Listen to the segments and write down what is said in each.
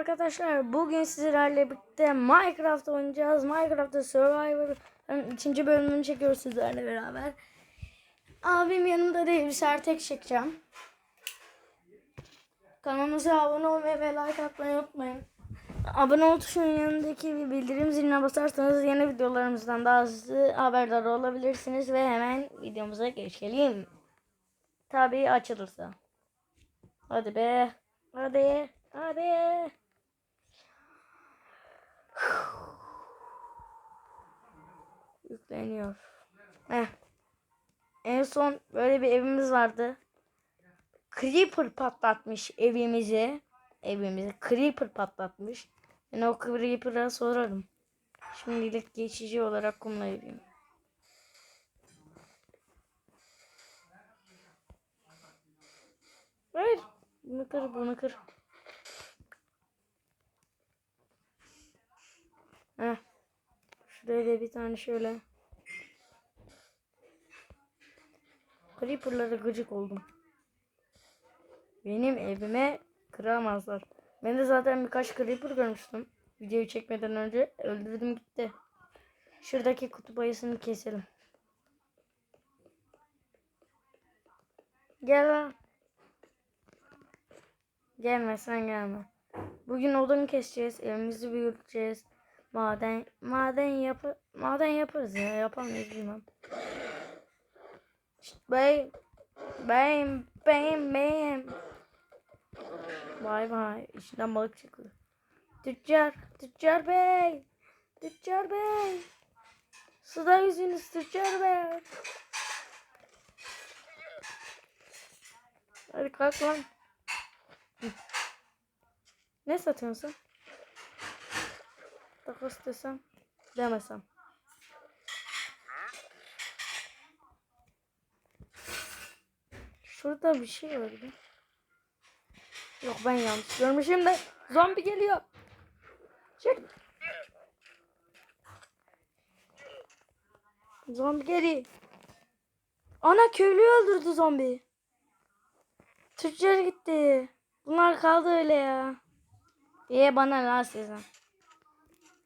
arkadaşlar. Bugün sizlerle birlikte Minecraft oynayacağız. Minecraft'ta Survivor'ın ikinci bölümünü çekiyoruz sizlerle beraber. Abim yanımda değil. Bir sefer tek çekeceğim. Kanalımıza abone olmayı ve like atmayı unutmayın. Abone ol tuşunun yanındaki bir bildirim ziline basarsanız yeni videolarımızdan daha hızlı haberdar olabilirsiniz. Ve hemen videomuza geçelim. Tabii açılırsa. Hadi be. Hadi. Hadi. Yükleniyor. Heh. En son böyle bir evimiz vardı. Creeper patlatmış evimizi. Evimizi Creeper patlatmış. Ben o Creeper'a sorarım. Şimdilik geçici olarak kumla evim. Hayır. Bunu kır, bunu kır. Heh. Şuraya da bir tane şöyle. Creeper'lara gıcık oldum. Benim evime kıramazlar. Ben de zaten birkaç Creeper görmüştüm. Videoyu çekmeden önce öldürdüm gitti. Şuradaki kutup ayısını keselim. Gel lan. Gelme sen gelme. Bugün odun keseceğiz. Evimizi büyüteceğiz. Maden maden yapı maden yaparız ya. Yapamayız bilmem. Şşt, bey. Beyim beyim beyim. Vay vay. İçinden balık çıkıyor. Tüccar. Tüccar bey. Tüccar bey. Suda yüzünüz tüccar bey. Hadi kalk lan. Ne satıyorsun? Takas desem demesem. Şurada bir şey vardı. Yok ben yanlış görmüşüm de zombi geliyor. Çık. Zombi geliyor. Ana köylüyü öldürdü zombi. Tüccar gitti. Bunlar kaldı öyle ya. Ye bana la sizin.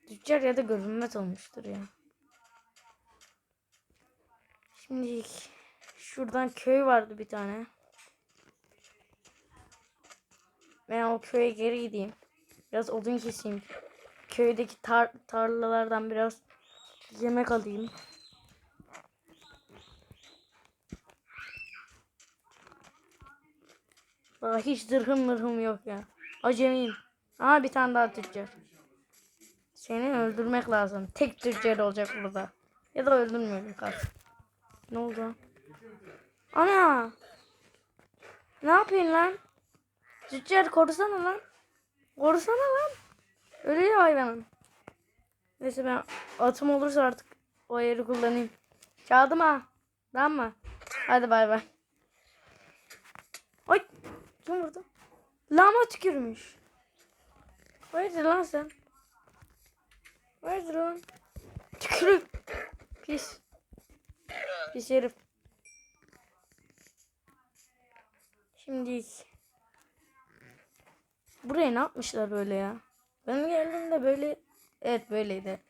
Tüccar ya da görünmez olmuştur ya. Şimdi şuradan köy vardı bir tane. Ben o köye geri gideyim. Biraz odun keseyim. Köydeki tar tarlalardan biraz yemek alayım. Daha hiç zırhım mırhım yok ya. Acemiyim. Aa bir tane daha tüccar. Seni öldürmek lazım. Tek tüccar olacak burada. Ya da öldürmüyorum kalk. Ne oldu? Ana! Ne yapıyorsun lan? Tüccar korusana lan. Korusana lan. Ölüyor hayvanın. Neyse ben atım olursa artık o yeri kullanayım. Çaldım ha. Tamam mı? Hadi bay bay. Ay kim vurdu? Lama tükürmüş. Hayırdır lan sen? Hayırdır lan? Tükürük. Pis. Pis herif. Şimdi buraya ne yapmışlar böyle ya? Ben geldiğimde böyle evet böyleydi.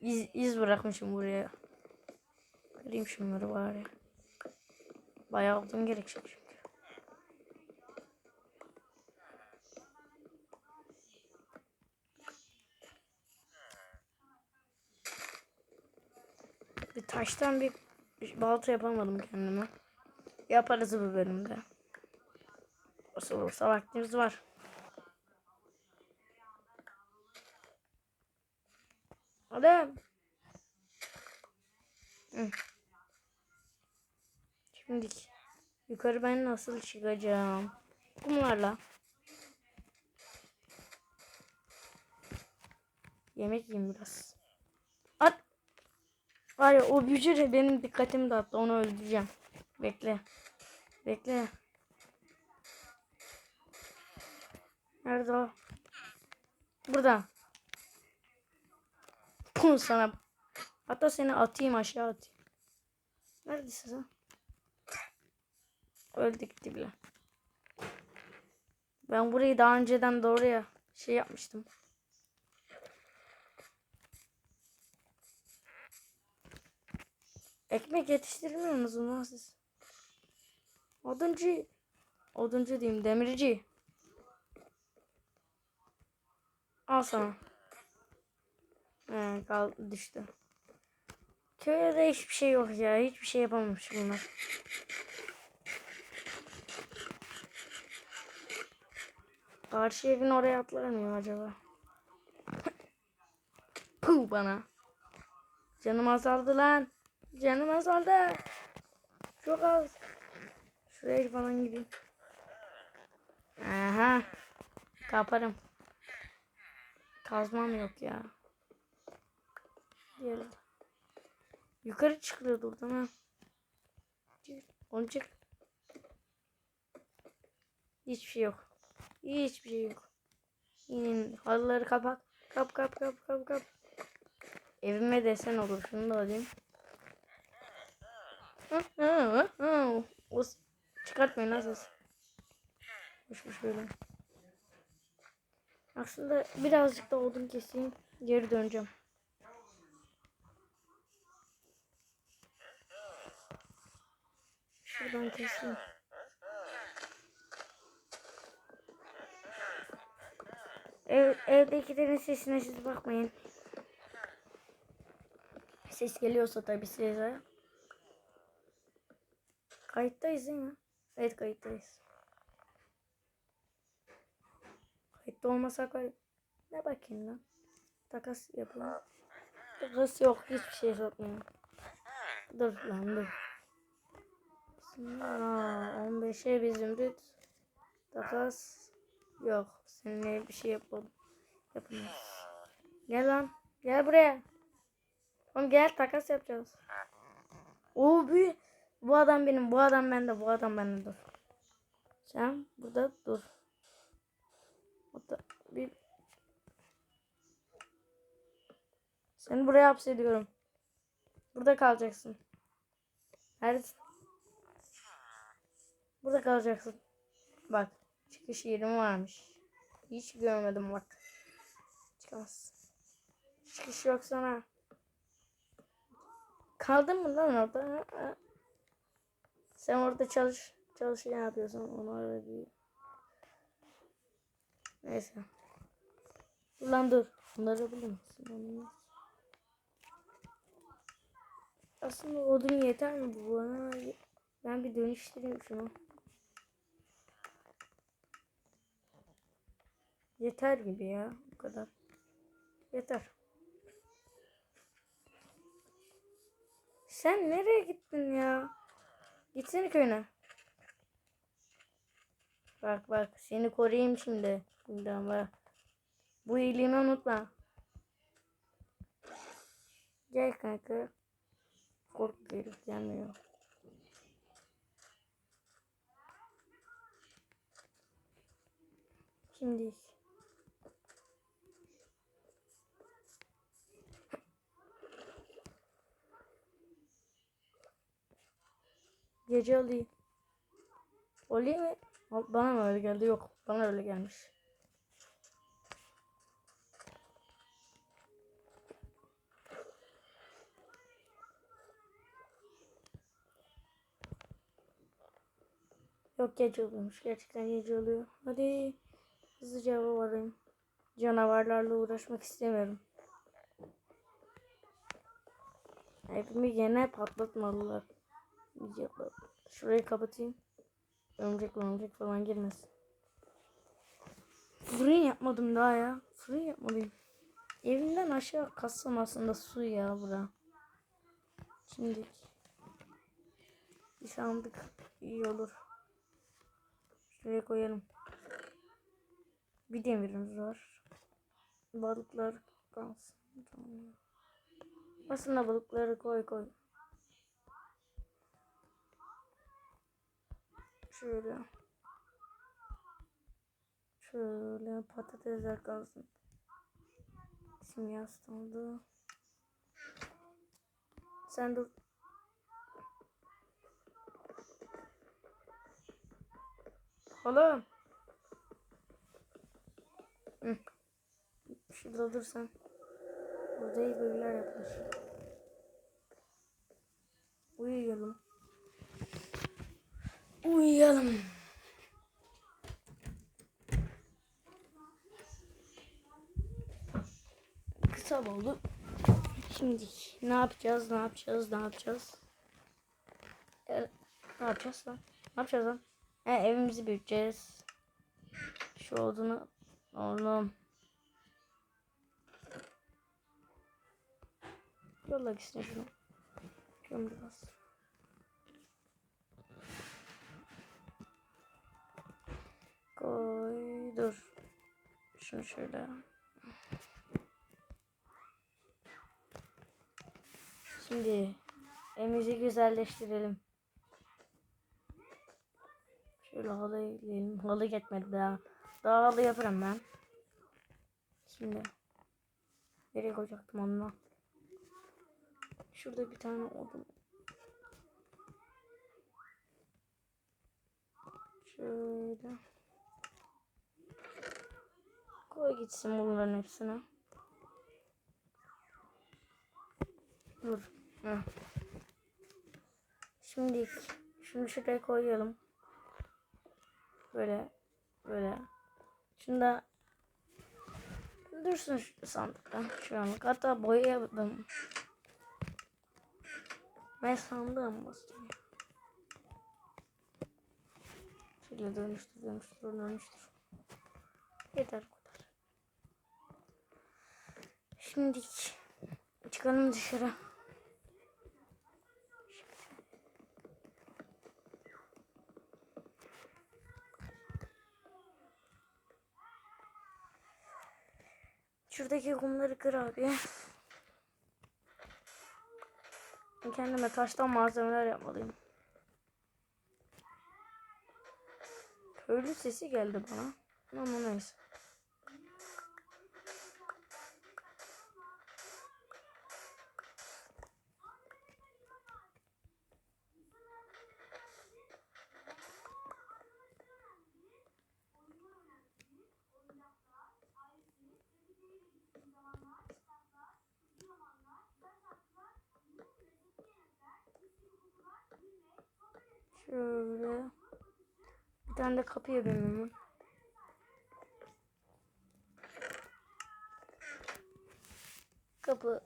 İz, iz bırakmışım buraya. Kırayım şunları bari. Bayağı odun gerekecek taştan bir balta yapamadım kendime. Yaparız bu bölümde. Nasıl olursa vaktimiz var. Hadi. Şimdi yukarı ben nasıl çıkacağım? Kumlarla. Yemek yiyeyim biraz. Var ya o bücür benim dikkatimi dağıttı. Onu öldüreceğim. Bekle. Bekle. Nerede o? Burada. Pum sana. Hatta seni atayım aşağı atayım. Neredesin sen? Öldü gitti bile. Ben burayı daha önceden doğru ya şey yapmıştım. Ekmek yetiştirmiyor musunuz lan siz? Oduncu. Oduncu diyeyim demirci. Al sana. He, kal düştü. Köyde hiçbir şey yok ya. Hiçbir şey yapamamış bunlar. Karşı evin oraya atlar mıyım acaba? Puh bana. Canım azaldı lan. Canım azaldı. Çok az. Şuraya falan gideyim. Aha. Kaparım. Kazmam yok ya. Gel. Yukarı çıkılıyor buradan ha. Onu çık. Hiçbir şey yok. Hiçbir şey yok. İnin halıları kapat. Kap kap kap kap kap. Evime desen olur. Şunu da alayım. Hı, hı, hı, hı. O s- çıkartmayın ses. Boşmuş böyle. Aslında birazcık da odun keseyim. Geri döneceğim. Şuradan keseyim. Ev, evdekilerin sesine siz bakmayın. Ses geliyorsa tabii size. Kayıttayız değil mi? Evet kayıttayız. Kayıtta olmasak var. Ne bakayım lan? Takas yapalım. Takas yok. Hiçbir şey satmıyorum. Dur lan dur. Aa, 15'e bir zümrüt. Takas yok. Seninle bir şey yapalım. Yapamaz. Gel lan. Gel buraya. Oğlum gel takas yapacağız. Oo bu bu adam benim. Bu adam bende. Bu adam bende dur. Sen burada dur. Hatta bir Seni buraya hapsediyorum. Burada kalacaksın. Neredesin? Burada kalacaksın. Bak. Çıkış yerim varmış. Hiç görmedim bak. Çıkamazsın. Çıkış yok sana. Kaldın mı lan orada? Sen orada çalış. Çalış ne yapıyorsun? Onu öyle değil. Neyse. Dur lan dur. Bunları misin? Onu- Aslında odun yeter mi bu bana? Ben bir dönüştüreyim şunu. Yeter gibi ya. Bu kadar. Yeter. Sen nereye gittin ya? Gitsene köyüne. Bak bak seni koruyayım şimdi. Şimdi ama bu iyiliğini unutma. Gel kanka. Korku herif gelmiyor. Şimdi Gece alayım. Olayım mı? Bana mı öyle geldi? Yok. Bana öyle gelmiş. Yok gece oluyormuş. Gerçekten gece oluyor. Hadi hızlıca varayım. Canavarlarla uğraşmak istemiyorum. Hepimi gene patlatmalılar. Pat- Şurayı kapatayım. Örümcek örümcek falan girmesin. Fırın yapmadım daha ya. Fırın yapmalıyım. Evimden aşağı kassam aslında su ya bura. Şimdi bir sandık iyi olur. Şuraya koyalım. Bir demirimiz var. Balıklar kalsın. Tamam. Aslında balıkları koy koy. Şöyle. Şöyle patatesler kalsın. Yaslandı. Sen dur. Oğlum. Hı. Şurada dursan. Burada iyi bölgeler yapılır. Uyuyalım. Uyuyalım. Kısa oldu. Şimdi ne yapacağız? Ne yapacağız? Ne yapacağız? E, ne yapacağız lan? Ne yapacağız lan? He, evimizi büyüteceğiz. Şu odunu oğlum. Yolla gitsin şunu. Şunu biraz. Koy dur. Şunu şöyle. Şimdi evimizi güzelleştirelim. Şöyle halı ekleyelim. Halı yetmedi daha. Daha halı yaparım ben. Şimdi nereye koyacaktım onu? Şurada bir tane odun. Şöyle. Koy gitsin bunların hepsine. Dur. Hı. Şimdi şunu şuraya koyalım. Böyle böyle. Şunu da dursun şu sandıkta şu anlık. Hatta boyayalım. Ben sandığım bastım. Şöyle dönüştür, dönüştür, dönüştür. Yeter. Şimdi çıkalım dışarı. Şuradaki kumları kır abi. Kendime taştan malzemeler yapmalıyım. Köylü sesi geldi bana. Ama neyse. Şöyle. Bir tane de kapı yapayım hemen. Kapı.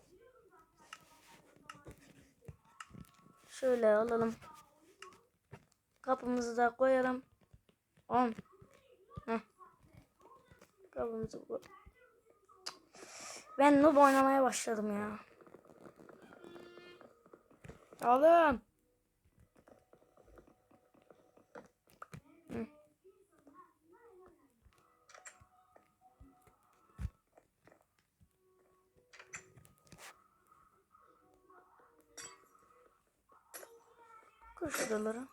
Şöyle alalım. Kapımızı da koyalım. On. Heh. Kapımızı koy. Ben noob oynamaya başladım ya. Oğlum. Kır şuraları.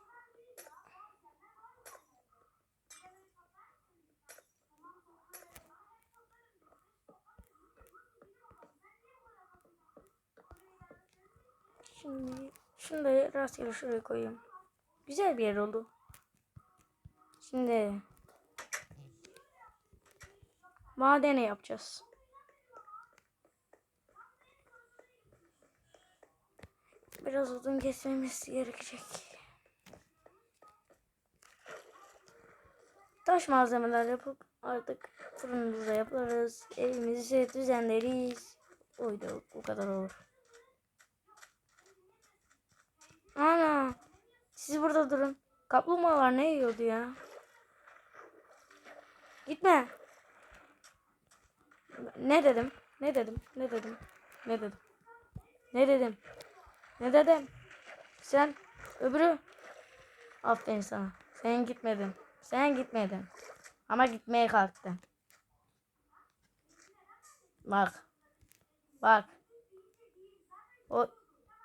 Şimdi şunu rastgele şuraya koyayım. Güzel bir yer oldu. Şimdi madene yapacağız. Biraz odun kesmemiz gerekecek. Taş malzemeler yapıp artık fırınımızda yaparız. Evimizi düzenleriz. Oydu bu kadar olur. Ana. Siz burada durun. Kaplumbağalar ne yiyordu ya? Gitme. Ne dedim? Ne dedim? Ne dedim? Ne dedim? Ne dedim? Ne dedim? Sen öbürü Aferin sana. Sen gitmedin. Sen gitmedin. Ama gitmeye kalktın. Bak. Bak. O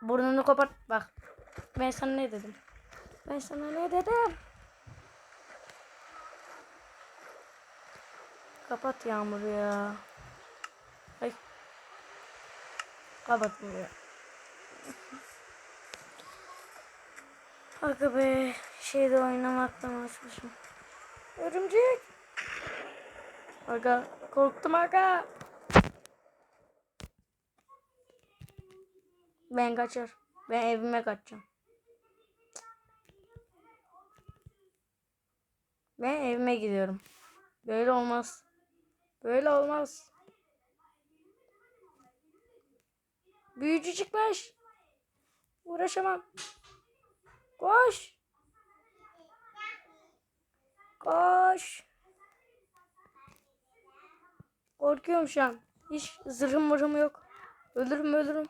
burnunu kopart. Bak. Ben sana ne dedim? Ben sana ne dedim? Kapat yağmur ya. Ay. Kapat bunu. Aga be. Şeyde oynamaktan açmışım. Örümcek. Aga Korktum aga. Ben kaçar. Ben evime kaçacağım. Ben evime gidiyorum. Böyle olmaz. Böyle olmaz. Büyücü çıkmış. Uğraşamam. Koş. Koş. Korkuyorum şu an. Hiç zırhım mırhım yok. Ölürüm ölürüm.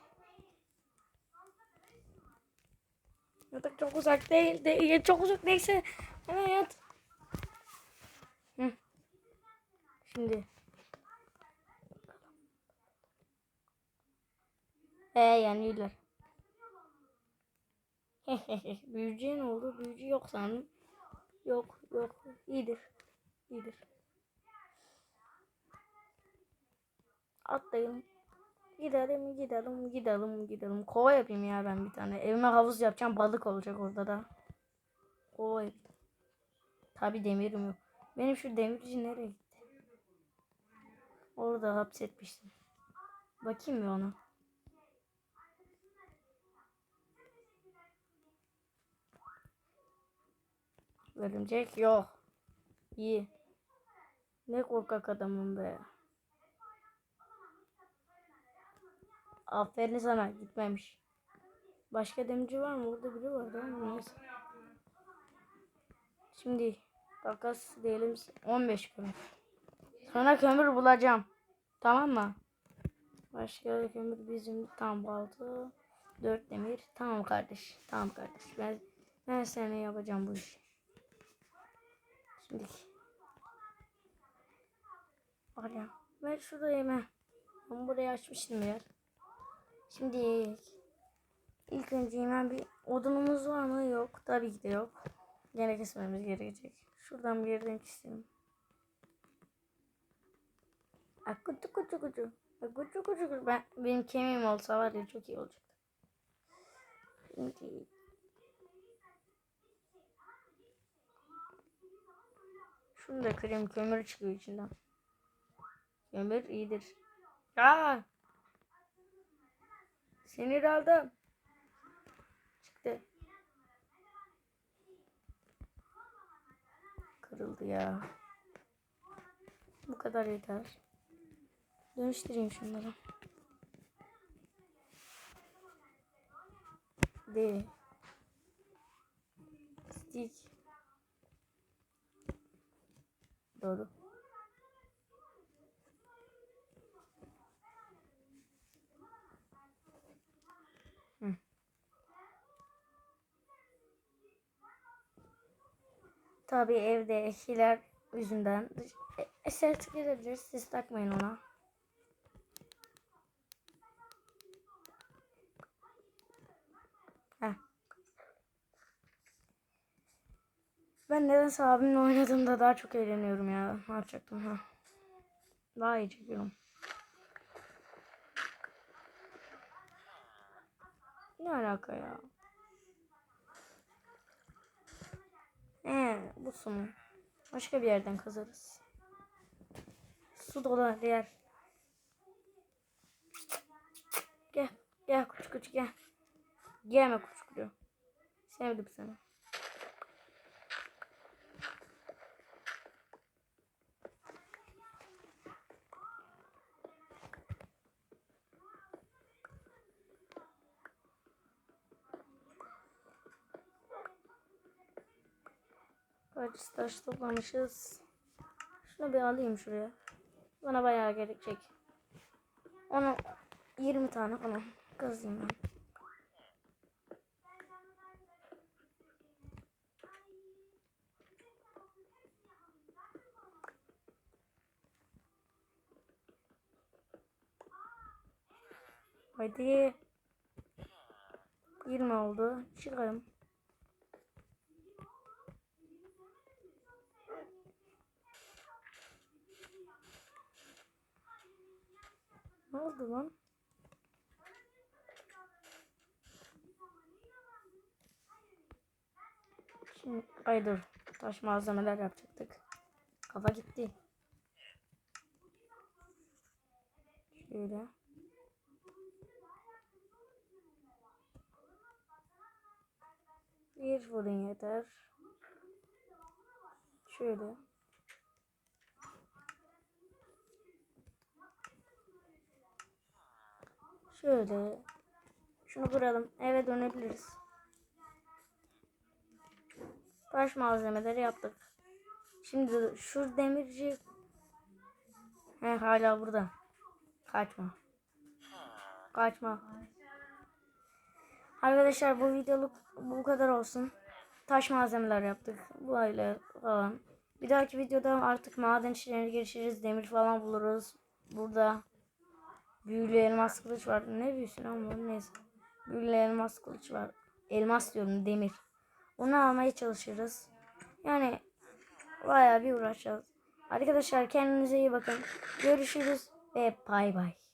Yatak çok uzak değil. değil çok uzak değilse hemen yat. Hı. Şimdi. He yanıyorlar. Büyücüye ne oldu? Büyücü yok sandım. Yok yok. İyidir. İyidir. Atlayın. Gidelim gidelim gidelim gidelim. Kova yapayım ya ben bir tane. Evime havuz yapacağım. Balık olacak orada da. Kova yapayım. Tabi demirim yok. Benim şu demirci nereye gitti? Orada hapsetmiştim. Bakayım mı ona? Örümcek yok. İyi. Ne korkak adamım be. Aferin sana gitmemiş. Başka demirci var mı? Orada biri vardı ama neyse. Şimdi takas diyelim 15 kömür. Sonra kömür bulacağım. Tamam mı? Başka kömür bizim tam aldı. 4 demir. Tamam kardeş. Tamam kardeş. Ben ben sana yapacağım bu işi. Şimdi var ya ben şurada yeme. Ben burayı açmıştım ya. Şimdi ilk önce hemen bir odunumuz var mı? Yok. Tabii ki de yok. Gene kesmemiz gerekecek. Şuradan bir yerden keselim. Akutu kutu kutu. Akutu kutu kutu. Ben, benim kemiğim olsa var ya çok iyi olacak. Şimdi Şunu da kırayım. Kömür çıkıyor içinden. Kömür iyidir. Aa! Sinir aldım. Çıktı. Kırıldı ya. Bu kadar yeter. Dönüştüreyim şunları. De. Stick. Doğru. Hı. Tabii evde eşiler yüzünden e, eser girebilir. Siz takmayın ona. Heh. Ben nedense abimle oynadığımda daha çok eğleniyorum ya. Ne yapacaktım ha? Daha iyi çekiyorum. Ne alaka ya? Ee, bu su mu? Başka bir yerden kazarız. Su dolu diğer. Gel. Gel küçük küçük gel. Gelme küçük küçük. Sevdim seni. Kaç taş toplamışız. Şunu bir alayım şuraya. Bana bayağı gerekecek. Onu 20 tane falan kazayım ben. Haydi. 20 oldu. Çıkalım. Ne oldu lan? Şimdi ay dur. Taş malzemeler yapacaktık. Kafa gitti. Şöyle. Bir fırın yeter. Şöyle. Şöyle. Şunu kıralım. Eve dönebiliriz. Taş malzemeleri yaptık. Şimdi şu demirci He hala burada. Kaçma. Kaçma. Arkadaşlar bu videoluk bu kadar olsun. Taş malzemeler yaptık. Bu aile falan. Bir dahaki videoda artık maden işlerine girişiriz. Demir falan buluruz. Burada büyülü elmas kılıç var. Ne büyüsün ama neyse. Büyülü elmas kılıç var. Elmas diyorum demir. Onu almaya çalışırız. Yani bayağı bir uğraşacağız. Arkadaşlar kendinize iyi bakın. Görüşürüz ve bay bay.